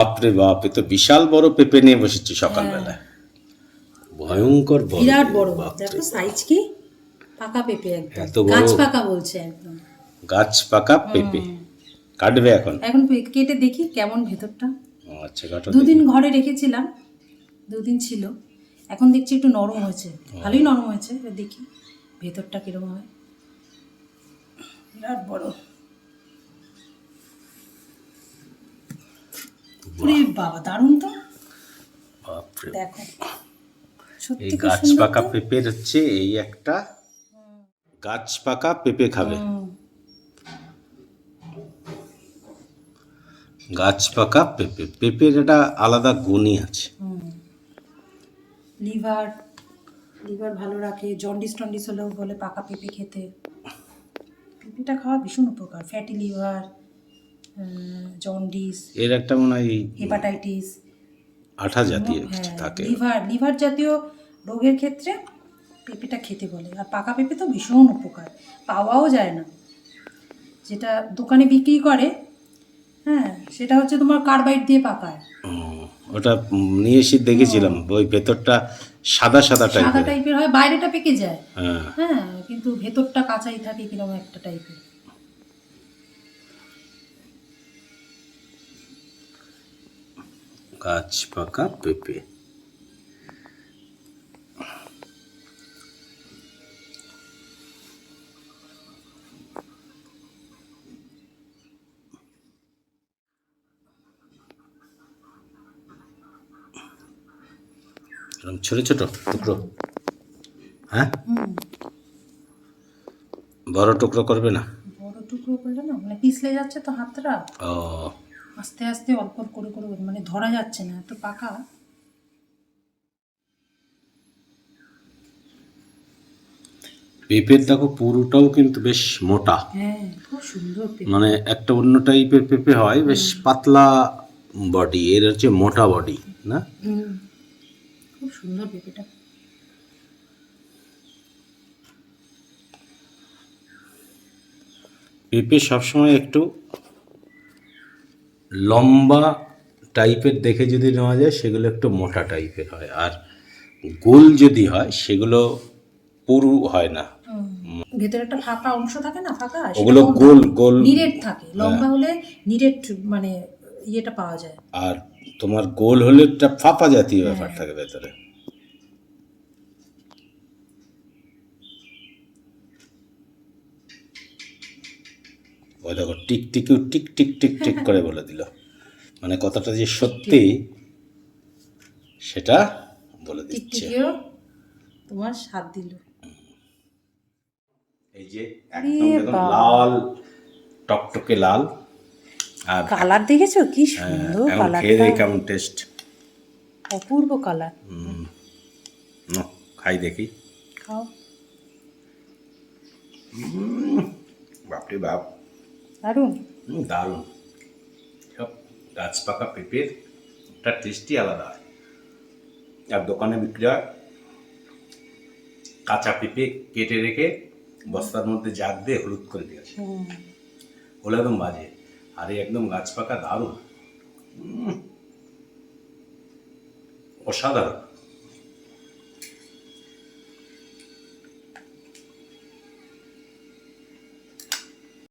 বাপরে বাপ তো বিশাল বড় পেঁপে নিয়ে বসেছি সকালবেলায়। ভয়ঙ্কর বড় বিরাট বড় দেখো সাইজ কি? পাকা পেঁপে একদম। এত বড়? গাছ পাকা বলছে একদম। গাছ পাকা পেঁপে। কাটবে এখন? এখন কেটে দেখি কেমন ভেতরটা। ও, আচ্ছা কাটো দুদিন ঘরে রেখেছিলাম দুদিন ছিল। এখন দেখছি একটু নরম হয়েছে। ভালোই নরম হয়েছে দেখি ভেতরটা কীরকম হয়। বিরাট বড়। ওরে বাবা দারুণ তো। বাপরে দেখো এই গাছ পাকা পেঁপের হচ্ছে এই একটা গাছ পাকা পেঁপে খাবে। গাছ পাকা পেঁপে পেঁপের একটা আলাদা গুণই আছে। লিভার লিভার ভালো রাখে জন্ডিস টন্ডিস হলেও বলে পাকা পেঁপে খেতে। পেঁপেটা খাওয়া ভীষণ উপকার ফ্যাটি লিভার জন্ডিস এর একটা মনে হয় হেপাটাইটিস আঠা জাতীয় হ্যাঁ থাকে। লিভার লিভার জাতীয় রোগের ক্ষেত্রে পেঁপেটা খেতে বলে। আর পাকা পেঁপে তো ভীষণ উপকার পাওয়াও যায় না। যেটা দোকানে বিক্রি করে হ্যাঁ সেটা হচ্ছে তোমার কার্বাইড দিয়ে পাকায়। ওটা নিয়ে এসে দেখেছিলাম ওই ভেতরটা সাদা সাদা সাদা টাইপের টাইপের হয় বাইরেটা পেকে যায়। হ্যাঁ। হ্যাঁ কিন্তু ভেতরটা কাঁচাই থাকে কীরকম একটা টাইপের গাছ পাকা পেঁপে। ছোট ছোট টুকরো। হ্যাঁ? বড় টুকরো করবে না? বড় টুকরো করলে না মানে পিছলে যাচ্ছে তো হাতটা। ও। আস্তে আস্তে অল্প অল্প করে করে মানে ধরা যাচ্ছে না এত পাকা। পেঁপের দেখো পুরোটাও কিন্তু বেশ মোটা। হ্যাঁ খুব সুন্দর মানে একটা অন্য টাইপের পেঁপে হয় বেশ পাতলা বডি এর হচ্ছে মোটা বডি না? খুব সুন্দর পেঁপেটা। পেঁপে সবসময় একটু লম্বা টাইপের দেখে যদি নেওয়া যায় সেগুলো একটু মোটা টাইপের হয়। আর গোল যদি হয় সেগুলো পুরু হয় না। ভেতরে একটা ফাঁকা অংশ থাকে না ফাঁকা? ওগুলো গোল গোল। নিরেট থাকে। লম্বা হলে নিরেট মানে ইয়েটা পাওয়া যায়। আর তোমার গোল হলে একটা ফাঁপা জাতীয় ব্যাপার থাকে ভেতরে। ওই দেখো টিক টিকিউ টিক টিক টিক টিক করে বলে দিল। মানে কথাটা যে সত্যি সেটা বলে দিচ্ছে। তোমার স্বাদ দিল। এই যে একদম লাল টকটকে লাল। আর কালার দেখেছ? কি হ্যাঁ, সুন্দর এখন খেয়ে দেখি কেমন টেস্ট অপূর্ব কালার। খাই দেখি। খাও। বাপরে বাপ। হুম, দারুণ। সব গাছ পাকা পেঁপের একটা টেস্টই আলাদা। আর দোকানে বিক্রি হয় কাঁচা পেঁপে কেটে রেখে বস্তার মধ্যে জাগ দিয়ে হলুদ করে দিয়েছে ওগুলো একদম বাজে। আর একদম গাছ পাকা দারুণ অসাধারণ।